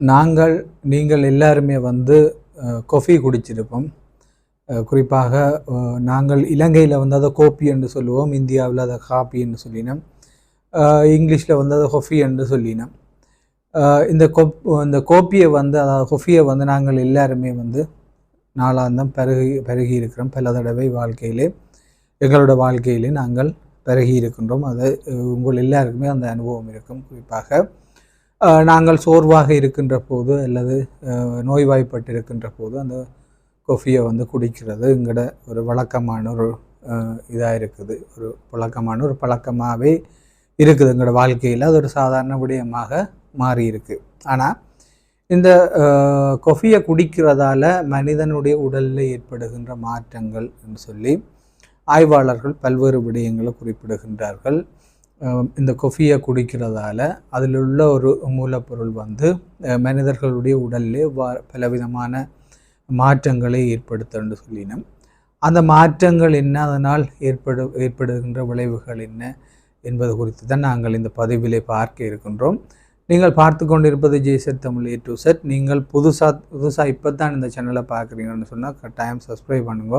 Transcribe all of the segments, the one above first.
நாங்கள் நீங்கள் எல்லாருமே வந்து கொஃபி குடிச்சிருப்போம். குறிப்பாக நாங்கள் இலங்கையில் வந்து அதை கோப்பி என்று சொல்லுவோம் இந்தியாவில் அதை காப்பி என்று சொல்லினோம். இங்கிலீஷில் வந்து அதை கொஃபி என்று சொல்லினோம். இந்த கொப் இந்த கோப்பியை வந்து அதாவது கொஃபியை வந்து நாங்கள் எல்லாருமே வந்து நாளாந்தம் பருகி பருகி இருக்கிறோம் பல தடவை வாழ்க்கையிலே எங்களோட வாழ்க்கையிலே நாங்கள் பருகி இருக்கின்றோம் அது உங்கள் எல்லாருக்குமே அந்த அனுபவம் இருக்கும். குறிப்பாக நாங்கள் சோர்வாக இருக்கின்ற போது அல்லது நோய்வாய்ப்பட்டு இருக்கின்ற போது அந்த கொஃபியை வந்து குடிக்கிறது. எங்களோட ஒரு வழக்கமான ஒரு இதாக இருக்குது. ஒரு பழக்கமான ஒரு பழக்கமாகவே இருக்குது. எங்களோட வாழ்க்கையில் அது ஒரு சாதாரண விடயமாக மாறியிருக்கு. ஆனால் இந்த கொஃபியை குடிக்கிறதால மனிதனுடைய உடலில் ஏற்படுகின்ற மாற்றங்கள் என்று சொல்லி ஆய்வாளர்கள் பல்வேறு விடயங்களை குறிப்பிடுகின்றார்கள். இந்த கொஃபியை குடிக்கிறதால அதில் உள்ள ஒரு மூலப்பொருள் வந்து மனிதர்களுடைய உடல்லே வா பலவிதமான மாற்றங்களை ஏற்படுத்துன்னு சொல்லினோம். அந்த மாற்றங்கள் என்ன? அதனால் ஏற்படு ஏற்படுகின்ற விளைவுகள் என்ன என்பது குறித்து தான் நாங்கள் இந்த பதிவிலே பார்க்க இருக்கின்றோம். நீங்கள் பார்த்து கொண்டிருப்பது ஜேசட் தமிழ் ஏ டு செட் நீங்கள் புதுசாக புதுசாக இப்போ தான் இந்த சேனலை பார்க்குறீங்கன்னு சொன்னால் கட்டாயம் சப்ஸ்கிரைப் பண்ணுங்க.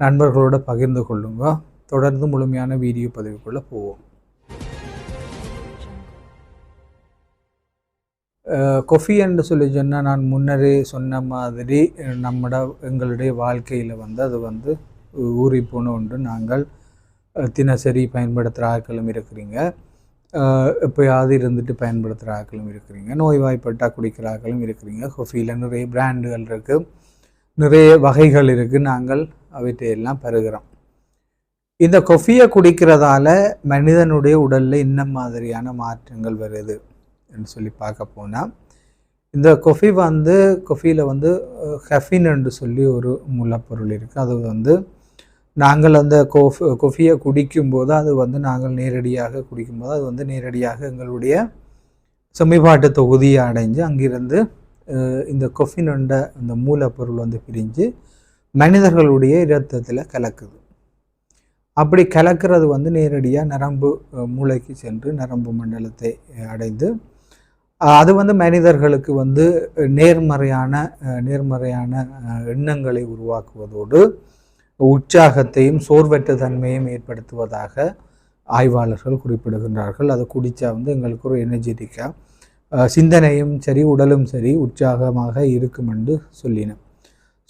நண்பர்களோடு பகிர்ந்து கொள்ளுங்க. தொடர்ந்து முழுமையான வீடியோ பதிவுக்குள்ளே போவோம். கொஃபி என்று சொல்லி சொன்னால் நான் முன்னரே சொன்ன மாதிரி நம்மட எங்களுடைய வாழ்க்கையில் வந்து அது வந்து ஊறி போன ஒன்று. நாங்கள் தினசரி பயன்படுத்துகிற ஆட்களும் இருக்கிறீங்க. எப்போயாவது இருந்துட்டு பயன்படுத்துகிற ஆட்களும் இருக்கிறீங்க. நோய்வாய்ப்பட்டால் குடிக்கிற ஆட்களும் இருக்கிறீங்க. கொஃபியில் நிறைய பிராண்டுகள் இருக்குது நிறைய வகைகள் இருக்குது நாங்கள் அவற்றையெல்லாம் பருகிறோம். இந்த கொஃபியை குடிக்கிறதால மனிதனுடைய உடலில் இன்ன மாதிரியான மாற்றங்கள் வருது. சொல்லி பார்க்க போனால் இந்த கொஃபி வந்து கொஃபியில் வந்து ஹெஃபின் என்று சொல்லி ஒரு மூலப்பொருள் இருக்குது அது வந்து நாங்கள் அந்த கோஃப் கொஃபியை குடிக்கும்போது அது வந்து நாங்கள் நேரடியாக குடிக்கும்போது அது வந்து நேரடியாக எங்களுடைய செம்மிப்பாட்டு தொகுதியை அடைஞ்சு அங்கிருந்து இந்த கொஃபின் என்ற அந்த மூலப்பொருள் வந்து பிரிஞ்சு மனிதர்களுடைய இரத்தத்தில் கலக்குது. அப்படி கலக்கிறது வந்து நேரடியாக நரம்பு மூளைக்கு சென்று நரம்பு மண்டலத்தை அடைந்து அது வந்து மனிதர்களுக்கு வந்து நேர்மறையான நேர்மறையான எண்ணங்களை உருவாக்குவதோடு உற்சாகத்தையும் சோர்வற்ற தன்மையும் ஏற்படுத்துவதாக ஆய்வாளர்கள் குறிப்பிடுகின்றார்கள். அதை குடித்தா வந்து எங்களுக்கு ஒரு எனர்ஜெட்டிக்காக சிந்தனையும் சரி உடலும் சரி உற்சாகமாக இருக்கும் என்று சொல்லினேன்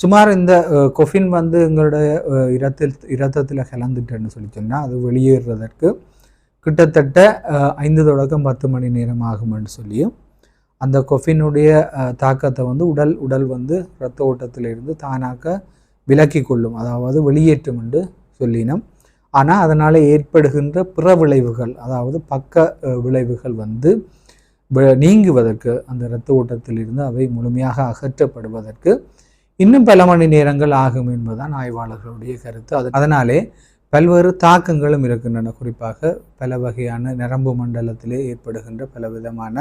சுமார் இந்த கொஃபின் வந்து எங்களுடைய இரத்தில் இரத்தத்தில் கலந்துட்டேன்னு சொல்லி சொன்னால் அது வெளியேறுவதற்கு கிட்டத்தட்ட ஐந்து தொடக்கம் பத்து மணி நேரம் ஆகும்னு சொல்லியும் அந்த கொஃபினுடைய தாக்கத்தை வந்து உடல் உடல் வந்து இரத்த ஓட்டத்திலிருந்து தானாக விலக்கி கொள்ளும் அதாவது வெளியேற்றும் என்று சொல்லினோம். ஆனால் அதனால் ஏற்படுகின்ற பிற விளைவுகள் அதாவது பக்க விளைவுகள் வந்து வ- நீங்குவதற்கு அந்த இரத்த ஓட்டத்திலிருந்து அவை முழுமையாக அகற்றப்படுவதற்கு இன்னும் பல மணி நேரங்கள் ஆகும் என்பதுதான் ஆய்வாளர்களுடைய கருத்து. அது அதனாலே பல்வேறு தாக்கங்களும் இருக்கின்றன. குறிப்பாக பல வகையான நரம்பு மண்டலத்திலே ஏற்படுகின்ற பல விதமான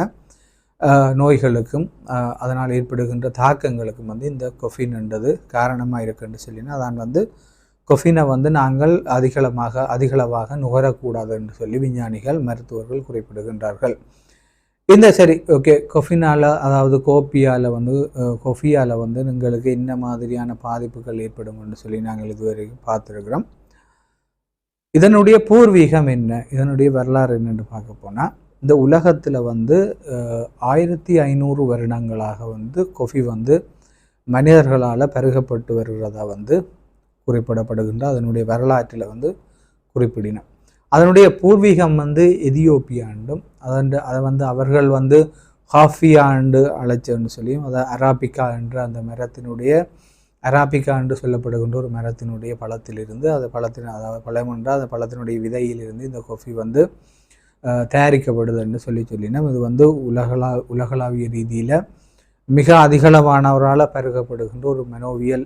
நோய்களுக்கும் அதனால் ஏற்படுகின்ற தாக்கங்களுக்கும் வந்து இந்த கொஃபின் என்றது காரணமாக இருக்குன்னு சொல்லினா அதான் வந்து கொஃபினை வந்து நாங்கள் அதிகளமாக அதிகளவாக நுகரக்கூடாது என்று சொல்லி விஞ்ஞானிகள் மருத்துவர்கள் குறிப்பிடுகின்றார்கள். இந்த சரி ஓகே கொஃபினால் அதாவது கோப்பியால் வந்து கொஃபியால் வந்து எங்களுக்கு என்ன மாதிரியான பாதிப்புகள் ஏற்படும் என்று சொல்லி நாங்கள் இதுவரைக்கும் பார்த்துருக்குறோம். இதனுடைய பூர்வீகம் என்ன? இதனுடைய வரலாறு என்னென்னு பார்க்க போனால் இந்த உலகத்தில் வந்து ஆயிரத்தி ஐநூறு வருடங்களாக வந்து கொஃபி வந்து மனிதர்களால் பருகப்பட்டு வருகிறதா வந்து குறிப்பிடப்படுகின்ற அதனுடைய வரலாற்றில் வந்து குறிப்பிடினோம் அதனுடைய பூர்வீகம் வந்து எதியோப்பியாண்டும் அதன் அதை வந்து அவர்கள் வந்து ஹாஃபியா என்று அழைச்சன்னு சொல்லியும் அதை அராபிகா என்ற அந்த மரத்தினுடைய அராபிகா என்று சொல்லப்படுகின்ற ஒரு மரத்தினுடைய பழத்திலிருந்து அது பழத்தின் அதாவது பழம் என்றால் அந்த பழத்தினுடைய விதையிலிருந்து இந்த கொஃபி வந்து தயாரிக்கப்படுது என்று சொல்லி சொல்லினோம். இது வந்து உலகளா உலகளாவிய ரீதியில் மிக அதிகளவானவரால் பருகப்படுகின்ற ஒரு மனோவியல்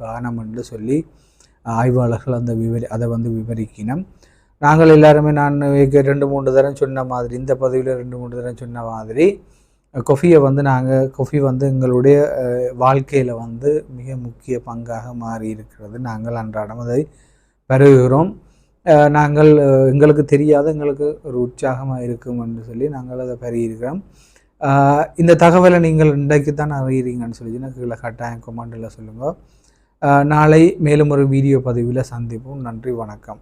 பானம் என்று சொல்லி ஆய்வாளர்கள் அந்த விவரி அதை வந்து விவரிக்கினோம். நாங்கள் எல்லாருமே நான் ரெண்டு மூன்று தரம் சொன்ன மாதிரி இந்த பதவியில் ரெண்டு மூணு தரம் சொன்ன மாதிரி கொஃபியை வந்து நாங்கள் கொஃபி வந்து எங்களுடைய வாழ்க்கையில் வந்து மிக முக்கிய பங்காக மாறி இருக்கிறது நாங்கள் அன்றாடம் அதை பருகுகிறோம் நாங்கள் எங்களுக்கு தெரியாத எங்களுக்கு ஒரு உற்சாகமாக இருக்கும் என்று சொல்லி நாங்கள் அதை பருகியிருக்கிறோம் இந்த தகவலை நீங்கள் இன்றைக்கு தான் அறிகிறீங்கன்னு சொல்லி எனக்கு கீழே கட்டாயம் கொமெண்டில் சொல்லுங்கள் நாளை மேலும் ஒரு வீடியோ பதிவில் சந்திப்போம். நன்றி வணக்கம்.